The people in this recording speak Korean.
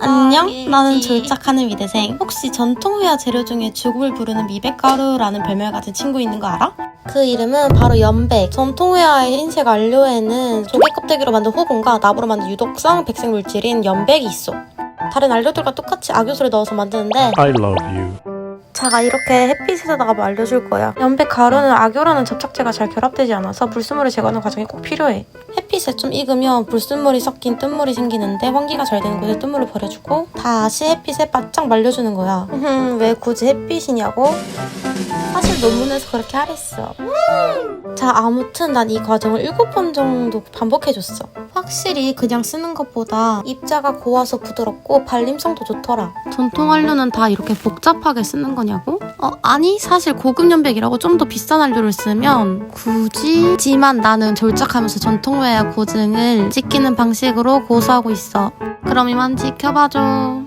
안녕, 나는 졸작하는 미대생. 혹시 전통회화 재료 중에 죽음을 부르는 미백가루라는 별명 가진 친구 있는 거 알아? 그 이름은 바로 연백. 전통회화의 흰색 안료에는 조개 껍데기로 만든 호분과 나무로 만든 유독성 백색 물질인 연백이 있어. 다른 안료들과 똑같이 악효소를 넣어서 만드는데 I love you. 자가 이렇게 햇빛에다가 뭐 알려줄 거야. 연백 가루는 악효라는 접착제가 잘 결합되지 않아서 불순물을 제거하는 과정이 꼭 필요해. 햇빛에 좀 익으면 불순물이 섞인 뜬물이 생기는데 환기가 잘 되는 곳에 뜬물을 버려주고 다시 햇빛에 바짝 말려주는 거야. 음, 왜 굳이 햇빛이냐고? 사실 논문에서 그렇게 하랬어. 자, 아무튼 난 이 과정을 7번 정도 반복해줬어. 확실히 그냥 쓰는 것보다 입자가 고와서 부드럽고 발림성도 좋더라. 전통 한류는 다 이렇게 복잡하게 쓰는 거냐고? 어, 아니, 사실 고급 연백이라고 좀 더 비싼 한류를 쓰면 굳이? 지만 나는 절작하면서 전통외화 고 증을 지키는 방식으로 고수하고 있어. 그럼 이만 지켜봐줘.